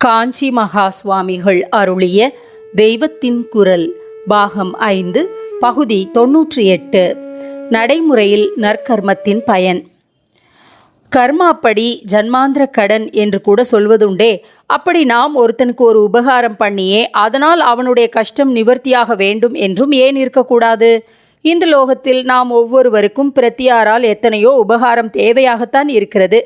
காஞ்சி மகா சுவாமிகள் அருளிய தெய்வத்தின் குரல் பாகம் ஐந்து பகுதி தொன்னூற்றி எட்டு. நடைமுறையில் நற்கர்மத்தின் பயன். கர்மாப்படி ஜன்மாந்திர கடன் என்று கூட சொல்வதுண்டே. அப்படி நாம் ஒருத்தனுக்கு ஒரு உபகாரம் பண்ணியே அதனால் அவனுடைய கஷ்டம் நிவர்த்தியாக வேண்டும் என்றும் ஏன் இருக்கக்கூடாது? இந்த லோகத்தில் நாம் ஒவ்வொருவருக்கும் பிரத்தியாரால் எத்தனையோ உபகாரம் தேவையாகத்தான் இருக்கிறது.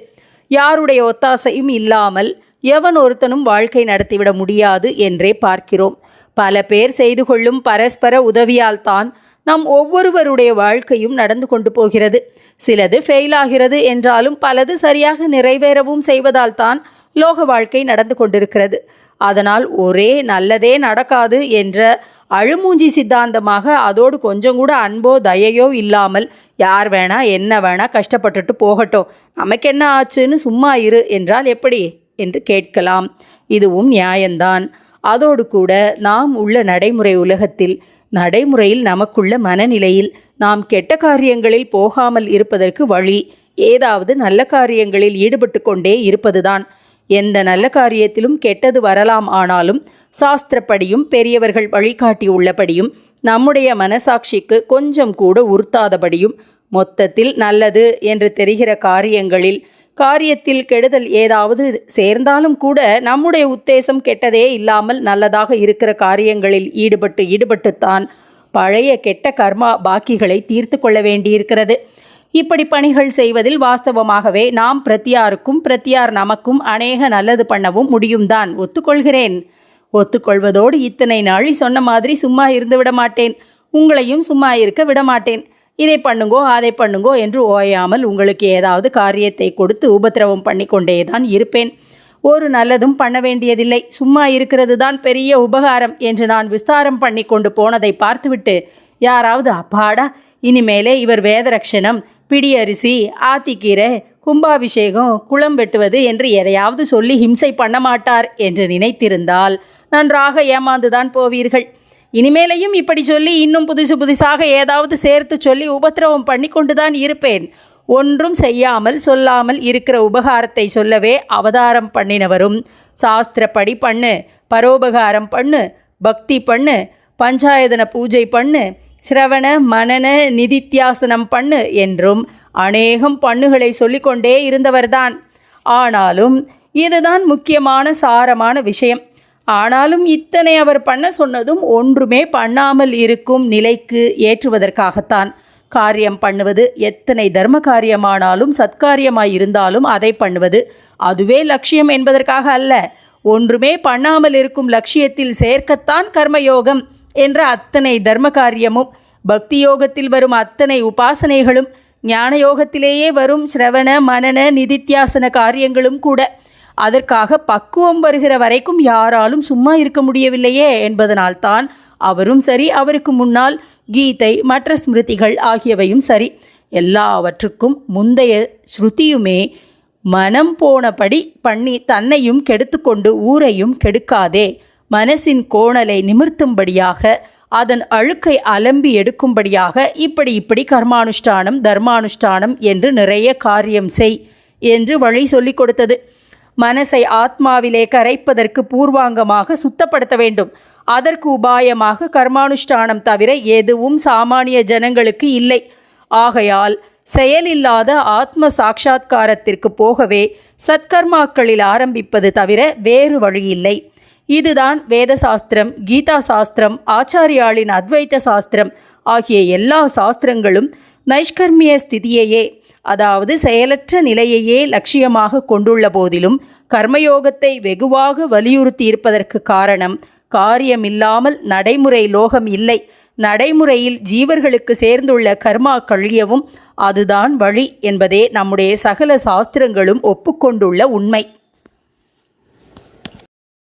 யாருடைய ஒத்தாசையும் இல்லாமல் எவன் ஒருத்தனும் வாழ்க்கை நடத்திவிட முடியாது என்றே பார்க்கிறோம். பல பேர் செய்து கொள்ளும் பரஸ்பர உதவியால் தான் நம் ஒவ்வொருவருடைய வாழ்க்கையும் நடந்து கொண்டு போகிறது. சிலது ஃபெயில் ஆகிறது என்றாலும் பலது சரியாக நிறைவேறவும் செய்வதால் தான் லோக வாழ்க்கை நடந்து கொண்டிருக்கிறது. அதனால் ஒரே நல்லதே நடக்காது என்ற அழுமூஞ்சி சித்தாந்தமாக அதோடு கொஞ்சம் கூட அன்போ தயையோ இல்லாமல் யார் வேணா என்ன வேணா கஷ்டப்பட்டுட்டு போகட்டும். நமக்கு என்ன ஆச்சுன்னு சும்மா இரு என்றால் எப்படி? என்று கேட்கலாம். இதுவும் நியாயம்தான் அதோடு கூட நாம் உள்ள நடைமுறை உலகத்தில் நடைமுறையில் நமக்குள்ள மனநிலையில் நாம் கெட்ட காரியங்களில் போகாமல் இருப்பதற்கு வழி ஏதாவது நல்ல காரியங்களில் ஈடுபட்டு கொண்டே இருப்பதுதான். எந்த நல்ல காரியத்திலும் கெட்டது வரலாம் ஆனாலும் சாஸ்திரப்படியும் பெரியவர்கள் வழிகாட்டி உள்ளபடியும் நம்முடைய மனசாட்சிக்கு கொஞ்சம் கூட உறுத்தாதபடியும் மொத்தத்தில் நல்லது என்று தெரிகிற காரியங்களில் காரியத்தில் கெடுதல் ஏதாவது சேர்ந்தாலும் கூட நம்முடைய உத்தேசம் கெட்டதே இல்லாமல் நல்லதாக இருக்கிற காரியங்களில் ஈடுபட்டு ஈடுபட்டுத்தான் பழைய கெட்ட கர்மா பாக்கிகளை தீர்த்து கொள்ள வேண்டியிருக்கிறது. இப்படி பணிகள் செய்வதில் வாஸ்தவமாகவே நாம் பிரத்தியாருக்கும் பிரத்தியார் நமக்கும் அநேக நல்லது பண்ணவும் முடியும்தான். ஒத்துக்கொள்கிறேன். ஒத்துக்கொள்வதோடு இத்தனை நாளி சொன்ன மாதிரி சும்மா இருந்து விட மாட்டேன் உங்களையும் சும்மா இருக்க விட மாட்டேன் இதை பண்ணுங்கோ அதை பண்ணுங்கோ என்று ஓயாமல் உங்களுக்கு ஏதாவது காரியத்தை கொடுத்து உபத்திரவம் பண்ணி கொண்டே தான் இருப்பேன். ஒரு நல்லதும் பண்ண வேண்டியதில்லை. சும்மா இருக்கிறது தான் பெரிய உபகாரம் என்று நான் விஸ்தாரம் பண்ணி கொண்டு போனதை பார்த்துவிட்டு யாராவது அப்பாடா இனிமேலே இவர் வேதரக்ஷணம் பிடியரிசி ஆத்திக்கீரை கும்பாபிஷேகம் குளம் வெட்டுவது என்று எதையாவது சொல்லி ஹிம்சை பண்ண மாட்டார் என்று நினைத்திருந்தால் நன்றாக ஏமாந்துதான் போவீர்கள். இனிமேலையும் இப்படி சொல்லி இன்னும் புதுசு புதுசாக ஏதாவது சேர்த்து சொல்லி உபத்திரவம் பண்ணி கொண்டுதான் இருப்பேன். ஒன்றும் செய்யாமல் சொல்லாமல் இருக்கிற உபகாரத்தை சொல்லவே அவதாரம் பண்ணினவரும். சாஸ்திரப்படி பண்ணு பரோபகாரம் பண்ணு பக்தி பண்ணு பஞ்சாயதன பூஜை பண்ணு சிரவண மனன நிதித்தியாசனம் பண்ணு என்றும் அநேகம் பண்ணுகளை சொல்லிக்கொண்டே இருந்தவர்தான். ஆனாலும் இதுதான் முக்கியமான சாரமான விஷயம். ஆனாலும் இத்தனை அவர் பண்ண சொன்னதும் ஒன்றுமே பண்ணாமல் இருக்கும் நிலைக்கு ஏற்றுவதற்காகத்தான். காரியம் பண்ணுவது எத்தனை தர்ம காரியமானாலும் சத்காரியமாய் இருந்தாலும் அதை பண்ணுவது அதுவே லட்சியம் என்பதற்காக அல்ல. ஒன்றுமே பண்ணாமல் இருக்கும் லட்சியத்தில் சேர்க்கத்தான் கர்மயோகம் என்ற அத்தனை தர்ம காரியமும் பக்தி யோகத்தில் வரும் அத்தனை உபாசனைகளும் ஞான யோகத்திலேயே வரும் சிரவண மனன நிதித்தியாசன காரியங்களும் கூட அதற்காக பக்குவம் வருகிற வரைக்கும் யாராலும் சும்மா இருக்க முடியவில்லையே என்பதனால்தான் அவரும் சரி அவருக்கு முன்னால் கீதை மற்ற ஸ்மிருதிகள் ஆகியவையும் சரி. எல்லாவற்றுக்கும் முந்தைய ஸ்ருதியுமே மனம் போனபடி பண்ணி தன்னையும் கெடுத்துக்கொண்டு ஊரையும் கெடுக்காதே. மனசின் கோணலை நிமிர்த்தும்படியாக அதன் அழுக்கை அலம்பி எடுக்கும்படியாக இப்படி இப்படி கர்மானுஷ்டானம் தர்மானுஷ்டானம் என்று நிறைய காரியம் செய் என்று வழி சொல்லிக் கொடுத்தது. மனசை ஆத்மாவிலே கரைப்பதற்கு பூர்வாங்கமாக சுத்தப்படுத்த வேண்டும். அதற்கு உபாயமாக கர்மானுஷ்டானம் தவிர எதுவும் சாமானிய ஜனங்களுக்கு இல்லை. ஆகையால் செயலில்லாத ஆத்ம சாட்சா்காரத்திற்கு போகவே சத்கர்மாக்களில் ஆரம்பிப்பது தவிர வேறு வழியில்லை. இதுதான் வேத சாஸ்திரம் கீதா சாஸ்திரம் ஆச்சாரியாளின் அத்வைத்த சாஸ்திரம் ஆகிய எல்லா சாஸ்திரங்களும் நைஷ்கர்மிய ஸ்திதியையே அதாவது செயலற்ற நிலையையே லட்சியமாக கொண்டுள்ள போதிலும் கர்மயோகத்தை வெகுவாக வலியுறுத்தி இருப்பதற்கு காரணம் காரியமில்லாமல் நடைமுறை லோகம் இல்லை. நடைமுறையில் ஜீவர்களுக்கு சேர்ந்துள்ள கர்மா கழியவும் அதுதான் வழி என்பதே நம்முடைய சகல சாஸ்திரங்களும் ஒப்புக்கொண்டுள்ள உண்மை.